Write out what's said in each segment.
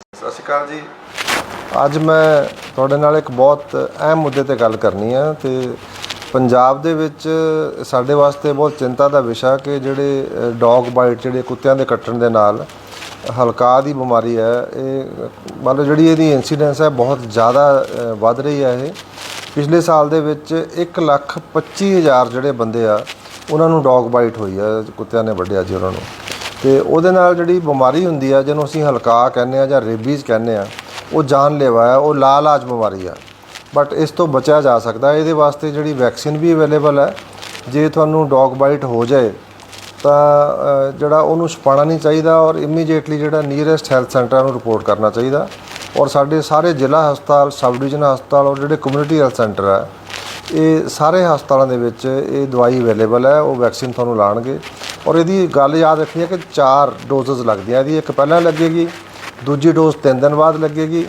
ਸਤਿ ਸ਼੍ਰੀ ਅਕਾਲ ਜੀ। ਅੱਜ ਮੈਂ ਤੁਹਾਡੇ ਨਾਲ ਇੱਕ ਬਹੁਤ ਅਹਿਮ ਮੁੱਦੇ ਤੇ ਗੱਲ ਕਰਨੀ ਆ ਤੇ ਪੰਜਾਬ ਦੇ ਵਿੱਚ ਸਾਡੇ ਵਾਸਤੇ ਬਹੁਤ ਚਿੰਤਾ ਦਾ ਵਿਸ਼ਾ ਕਿ ਜਿਹੜੇ ਡੌਗ ਬਾਈਟ, ਜਿਹੜੇ ਕੁੱਤਿਆਂ ਦੇ ਕੱਟਣ ਦੇ ਨਾਲ ਹਲਕਾ ਦੀ ਬਿਮਾਰੀ ਹੈ, ਇਹ ਮੰਨ ਲਓ ਜਿਹੜੀ ਇਹਦੀ ਇਨਸੀਡੈਂਸ ਹੈ ਬਹੁਤ ਜ਼ਿਆਦਾ ਵੱਧ ਰਹੀ ਹੈ ਇਹ। ਪਿਛਲੇ ਸਾਲ ਦੇ ਵਿੱਚ 1 ਲੱਖ 25 ਹਜ਼ਾਰ ਜਿਹੜੇ ਬੰਦੇ ਆ, ਉਹਨਾਂ ਨੂੰ ਡੌਗ ਬਾਈਟ ਹੋਈ ਆ ਕੁੱਤਿਆਂ ਨੇ ਵੱਢਿਆ ਜੀ ਉਹਨਾਂ ਨੂੰ। ਤੇ ਉਹਦੇ ਨਾਲ ਜਿਹੜੀ ਬਿਮਾਰੀ ਹੁੰਦੀ ਆ, ਜਿਹਨੂੰ ਅਸੀਂ ਹਲਕਾ ਕਹਿੰਦੇ ਆ ਜਾਂ ਰੇਬੀਜ਼ ਕਹਿੰਦੇ ਆ, ਉਹ ਜਾਨਲੇਵਾ ਹੈ ਉਹ ਲਾਲਾਜ ਬਿਮਾਰੀ ਆ। ਬਟ ਇਸ ਤੋਂ ਬਚਿਆ ਜਾ ਸਕਦਾ, ਇਹਦੇ ਵਾਸਤੇ ਜਿਹੜੀ ਵੈਕਸੀਨ ਵੀ ਅਵੇਲੇਬਲ ਹੈ ਜੇ ਤੁਹਾਨੂੰ ਡੌਗ ਬਾਈਟ ਹੋ ਜਾਏ, ਤਾਂ ਜਿਹੜਾ ਉਹਨੂੰ ਛੁਪਾਉਣਾ ਨਹੀਂ ਚਾਹੀਦਾ ਔਰ ਇਮੀਡੀਏਟਲੀ ਜਿਹੜਾ ਨੀਅਰੈਸਟ ਹੈਲਥ ਸੈਂਟਰ ਨੂੰ ਰਿਪੋਰਟ ਕਰਨਾ ਚਾਹੀਦਾ। ਔਰ ਸਾਡੇ ਸਾਰੇ ਜ਼ਿਲ੍ਹਾ ਹਸਪਤਾਲ ਸਬ ਡਿਵੀਜ਼ਨ ਹਸਪਤਾਲ ਔਰ ਜਿਹੜੇ ਕਮਿਊਨਿਟੀ ਹੈਲਥ ਸੈਂਟਰ ਹੈ ਇਹ ਸਾਰੇ ਹਸਪਤਾਲਾਂ ਦੇ ਵਿੱਚ ਇਹ ਦਵਾਈ ਅਵੇਲੇਬਲ ਹੈ ਉਹ ਵੈਕਸੀਨ ਤੁਹਾਨੂੰ ਲਾਣਗੇ। ਔਰ ਇਹਦੀ ਗੱਲ ਯਾਦ ਰੱਖਣੀ ਹੈ ਕਿ ਚਾਰ ਡੋਜ਼ਸ ਲੱਗਦੀਆਂ ਇਹਦੀ, ਇੱਕ ਪਹਿਲਾਂ ਲੱਗੇਗੀ, ਦੂਜੀ ਡੋਜ਼ 3 ਦਿਨ ਬਾਅਦ ਲੱਗੇਗੀ,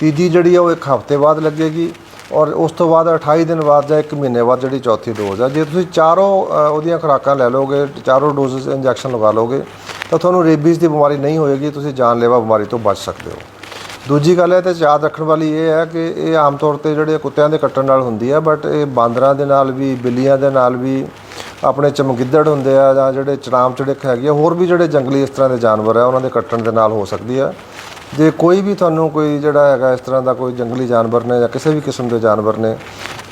ਤੀਜੀ ਜਿਹੜੀ ਹੈ ਉਹ ਇੱਕ ਹਫ਼ਤੇ ਬਾਅਦ ਲੱਗੇਗੀ ਔਰ ਉਸ ਤੋਂ ਬਾਅਦ 28 ਦਿਨ ਬਾਅਦ ਜਾਂ 1 ਮਹੀਨੇ ਬਾਅਦ ਜਿਹੜੀ ਚੌਥੀ ਡੋਜ਼ ਹੈ ਜੇ ਤੁਸੀਂ ਚਾਰੋਂ ਉਹਦੀਆਂ ਖੁਰਾਕਾਂ ਲੈ ਲਓਗੇ, ਚਾਰੋਂ ਡੋਜ਼ਸ ਇੰਜੈਕਸ਼ਨ ਲਗਾ ਲਓਗੇ, ਤਾਂ ਤੁਹਾਨੂੰ ਰੇਬੀਜ਼ ਦੀ ਬਿਮਾਰੀ ਨਹੀਂ ਹੋਏਗੀ, ਤੁਸੀਂ ਜਾਨਲੇਵਾ ਬਿਮਾਰੀ ਤੋਂ ਬਚ ਸਕਦੇ ਹੋ। ਦੂਜੀ ਗੱਲ ਹੈ ਤੇ ਯਾਦ ਰੱਖਣ ਵਾਲੀ ਇਹ ਹੈ ਕਿ ਇਹ ਆਮ ਤੌਰ ਤੇ ਜਿਹੜੇ ਕੁੱਤਿਆਂ ਦੇ ਕੱਟਣ ਨਾਲ ਹੁੰਦੀ ਹੈ ਬਟ ਇਹ ਬਾਂਦਰਾਂ ਦੇ ਨਾਲ ਵੀ, ਬਿੱਲੀਆਂ ਦੇ ਨਾਲ ਵੀ ਆਪਣੇ ਚਮਗਿੱਦੜ ਹੁੰਦੇ ਆ ਜਾਂ ਜਿਹੜੇ ਚੜਾਮ ਚੜਿਕ ਹੈਗੀ ਆ, ਹੋਰ ਵੀ ਜਿਹੜੇ ਜੰਗਲੀ ਇਸ ਤਰ੍ਹਾਂ ਦੇ ਜਾਨਵਰ ਆ, ਉਹਨਾਂ ਦੇ ਕੱਟਣ ਦੇ ਨਾਲ ਹੋ ਸਕਦੀ ਆ। ਜੇ ਕੋਈ ਵੀ ਤੁਹਾਨੂੰ ਕੋਈ ਜਿਹੜਾ ਹੈਗਾ ਇਸ ਤਰ੍ਹਾਂ ਦਾ ਕੋਈ ਜੰਗਲੀ ਜਾਨਵਰ ਨੇ ਜਾਂ ਕਿਸੇ ਵੀ ਕਿਸਮ ਦੇ ਜਾਨਵਰ ਨੇ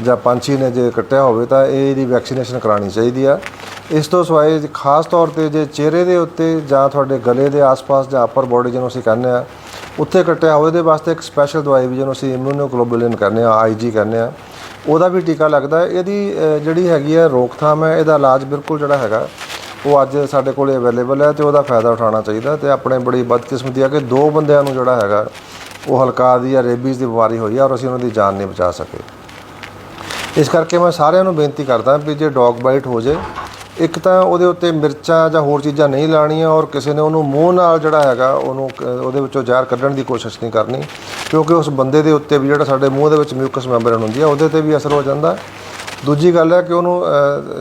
ਜਾਂ ਪੰਛੀ ਨੇ ਜੇ ਕੱਟਿਆ ਹੋਵੇ ਤਾਂ ਇਹ ਇਹਦੀ ਵੈਕਸੀਨੇਸ਼ਨ ਕਰਾਉਣੀ ਚਾਹੀਦੀ ਆ। ਇਸ ਤੋਂ ਸਿਵਾਏ ਖਾਸ ਤੌਰ ਤੇ ਜੇ ਚਿਹਰੇ ਦੇ ਉੱਤੇ ਜਾਂ ਤੁਹਾਡੇ ਗਲੇ ਦੇ ਆਸ-ਪਾਸ ਜਾਂ ਅਪਰ ਬੋਡੀ ਜਿਹਨੂੰ ਅਸੀਂ ਕਹਿੰਦੇ ਆ, ਉੱਥੇ ਕੱਟਿਆ ਹੋਵੇ ਦੇ ਵਾਸਤੇ ਇੱਕ ਸਪੈਸ਼ਲ ਦਵਾਈ ਵੀ ਜਿਹਨੂੰ ਅਸੀਂ ਇਮਿਊਨੋਗਲੋਬੁਲਿਨ ਕਹਿੰਦੇ ਆ ਆਈਜੀ ਕਹਿੰਦੇ ਆ। ਉਹਦਾ ਵੀ ਟੀਕਾ ਲੱਗਦਾ ਇਹਦੀ ਜਿਹੜੀ ਹੈਗੀ ਹੈ ਰੋਕਥਾਮ ਹੈ, ਇਹਦਾ ਇਲਾਜ ਬਿਲਕੁਲ ਜਿਹੜਾ ਹੈਗਾ, ਉਹ ਅੱਜ ਸਾਡੇ ਕੋਲ ਅਵੇਲੇਬਲ ਹੈ ਤੇ ਉਹਦਾ ਫਾਇਦਾ ਉਠਾਉਣਾ ਚਾਹੀਦਾ ਤੇ ਆਪਣੇ ਬੜੀ ਬਦਕਿਸਮਤੀ ਆ ਕਿ ਦੋ ਬੰਦਿਆਂ ਨੂੰ ਜਿਹੜਾ ਹੈਗਾ, ਉਹ ਹਲਕਾ ਦੀ ਜਾਂ ਰੇਬੀਜ਼ ਦੀ ਬਿਮਾਰੀ ਹੋਈ ਆ ਔਰ ਅਸੀਂ ਉਹਨਾਂ ਦੀ ਜਾਨ ਨਹੀਂ ਬਚਾ ਸਕੇ। ਇਸ ਕਰਕੇ ਮੈਂ ਸਾਰਿਆਂ ਨੂੰ ਬੇਨਤੀ ਕਰਦਾ ਵੀ ਜੇ ਡੌਗ ਬਾਈਟ ਹੋ ਜੇ, ਇੱਕ ਤਾਂ ਉਹਦੇ ਉੱਤੇ ਮਿਰਚਾਂ ਜਾਂ ਹੋਰ ਚੀਜ਼ਾਂ ਨਹੀਂ ਲਾਣੀਆਂ ਔਰ ਕਿਸੇ ਨੇ ਉਹਨੂੰ ਮੂੰਹ ਨਾਲ ਜਿਹੜਾ ਹੈਗਾ, ਉਹਨੂੰ ਉਹਦੇ ਵਿੱਚੋਂ ਜ਼ਹਿਰ ਕੱਢਣ ਦੀ ਕੋਸ਼ਿਸ਼ ਨਹੀਂ ਕਰਨੀ। ਕਿਉਂਕਿ ਉਸ ਬੰਦੇ ਦੇ ਉੱਤੇ ਵੀ ਜਿਹੜਾ ਸਾਡੇ ਮੂੰਹ ਦੇ ਵਿੱਚ ਮਿਊਕਸ ਮੈਂਬਰਨ ਹੁੰਦੀ ਹੈ ਉਹਦੇ ਤੇ ਵੀ ਅਸਰ ਹੋ ਜਾਂਦਾ ਹੈ। ਦੂਜੀ ਗੱਲ ਹੈ ਕਿ ਉਹਨੂੰ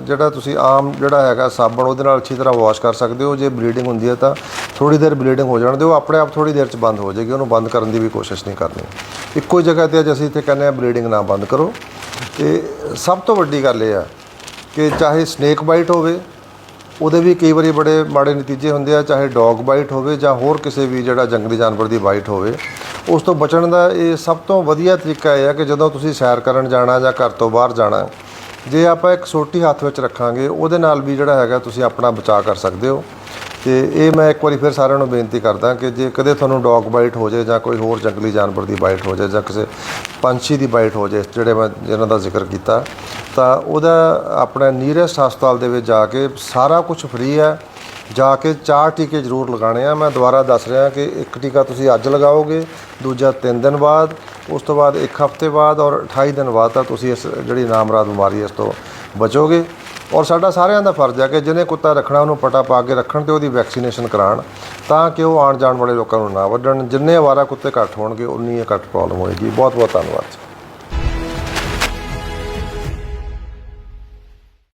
ਜਿਹੜਾ ਤੁਸੀਂ ਆਮ ਜਿਹੜਾ ਹੈਗਾ ਸਾਬਣ, ਉਹਦੇ ਨਾਲ ਅੱਛੀ ਤਰ੍ਹਾਂ ਵਾਸ਼ ਕਰ ਸਕਦੇ ਹੋ। ਜੇ ਬਲੀਡਿੰਗ ਹੁੰਦੀ ਹੈ ਤਾਂ ਥੋੜੀ ਦੇਰ ਬਲੀਡਿੰਗ ਹੋ ਜਾਣ ਦਿਓ। ਆਪਣੇ ਆਪ ਥੋੜੀ ਦੇਰ ਚ ਬੰਦ ਹੋ ਜਾਏਗੀ। ਉਹਨੂੰ ਬੰਦ ਕਰਨ ਦੀ ਵੀ ਕੋਸ਼ਿਸ਼ ਨਹੀਂ ਕਰਨੀ। ਇੱਕੋ ਹੀ ਜਗ੍ਹਾ ਤੇ ਅੱਜ ਅਸੀਂ ਇੱਥੇ ਕਹਿੰਦੇ ਆ ਬਲੀਡਿੰਗ ਨਾ ਬੰਦ ਕਰੋ। ਤੇ ਸਭ ਤੋਂ ਵੱਡੀ ਗੱਲ ਇਹ ਆ ਕਿ ਚਾਹੇ ਸਨੇਕ ਬਾਈਟ ਹੋਵੇ, ਉਹਦੇ ਵੀ ਕਈ ਵਾਰੀ ਬੜੇ ਮਾੜੇ ਨਤੀਜੇ ਹੁੰਦੇ ਆ। ਚਾਹੇ ਡੌਗ ਬਾਈਟ ਹੋਵੇ ਜਾਂ ਹੋਰ ਕਿਸੇ ਵੀ ਜਿਹੜਾ ਜੰਗਲੀ ਜਾਨਵਰ ਦੀ ਬਾਈਟ ਹੋਵੇ। ਉਸ ਤੋਂ ਬਚਣ ਦਾ ਇਹ ਸਭ ਤੋਂ ਵਧੀਆ ਤਰੀਕਾ ਇਹ ਹੈ ਕਿ ਜਦੋਂ ਤੁਸੀਂ ਸੈਰ ਕਰਨ ਜਾਣਾ ਜਾਂ ਘਰ ਤੋਂ ਬਾਹਰ ਜਾਣਾ ਜੇ ਆਪਾਂ ਇੱਕ ਸੋਟੀ ਹੱਥ ਵਿੱਚ ਰੱਖਾਂਗੇ, ਉਹਦੇ ਨਾਲ ਵੀ ਜਿਹੜਾ ਹੈਗਾ ਤੁਸੀਂ ਆਪਣਾ ਬਚਾਅ ਕਰ ਸਕਦੇ ਹੋ। ਤੇ ਇਹ ਮੈਂ ਇੱਕ ਵਾਰੀ ਫਿਰ ਸਾਰਿਆਂ ਨੂੰ ਬੇਨਤੀ ਕਰਦਾ ਕਿ ਜੇ ਕਦੇ ਤੁਹਾਨੂੰ ਡੌਗ ਬਾਈਟ ਹੋ ਜਾਏ ਜਾਂ ਕੋਈ ਹੋਰ ਜੰਗਲੀ ਜਾਨਵਰ ਦੀ ਬਾਈਟ ਹੋ ਜਾਏ ਜਾਂ ਕਿਸੇ ਪੰਛੀ ਦੀ ਬਾਈਟ ਹੋ ਜਾਏ, ਜਿਹੜੇ ਮੈਂ ਜਿਹਨਾਂ ਦਾ ਜ਼ਿਕਰ ਕੀਤਾ, ਤਾਂ ਉਹਦਾ ਆਪਣਾ ਨੀਅਰੈਸਟ ਹਸਪਤਾਲ ਦੇ ਵਿੱਚ ਜਾ ਕੇ ਸਾਰਾ ਕੁਝ ਫ੍ਰੀ ਹੈ। ਜਾ ਕੇ ਚਾਰ ਟੀਕੇ ਜ਼ਰੂਰ ਲਗਾਉਣੇ ਆ। ਮੈਂ ਦੁਬਾਰਾ ਦੱਸ ਰਿਹਾ ਕਿ ਇੱਕ ਟੀਕਾ ਤੁਸੀਂ ਅੱਜ ਲਗਾਓਗੇ, ਦੂਜਾ 3 ਦਿਨ ਬਾਅਦ, ਉਸ ਤੋਂ ਬਾਅਦ ਇੱਕ ਹਫ਼ਤੇ ਬਾਅਦ ਔਰ 28 ਦਿਨ ਬਾਅਦ ਤਾਂ ਤੁਸੀਂ ਇਸ ਜਿਹੜੀ ਨਾਮਰਾਦ ਬਿਮਾਰੀ ਇਸ ਤੋਂ ਬਚੋਗੇ। ਔਰ ਸਾਡਾ ਸਾਰਿਆਂ ਦਾ ਫਰਜ਼ ਹੈ ਕਿ ਜਿਹਨੇ ਕੁੱਤਾ ਰੱਖਣਾ, ਉਹਨੂੰ ਪਟਾ ਪਾ ਕੇ ਰੱਖਣ ਤੇ ਉਹਦੀ ਵੈਕਸੀਨੇਸ਼ਨ ਕਰਾਉਣ ਤਾਂ ਕਿ ਉਹ ਆਉਣ ਜਾਣ ਵਾਲੇ ਲੋਕਾਂ ਨੂੰ ਨਾ ਵੱਢਣ। ਜਿੰਨੇ ਅਵਾਰਾ ਕੁੱਤੇ ਘੱਟ ਹੋਣਗੇ, ਉਨੀ ਇਹ ਘੱਟ ਪ੍ਰੋਬਲਮ ਹੋਏਗੀ। ਬਹੁਤ ਬਹੁਤ ਧੰਨਵਾਦ।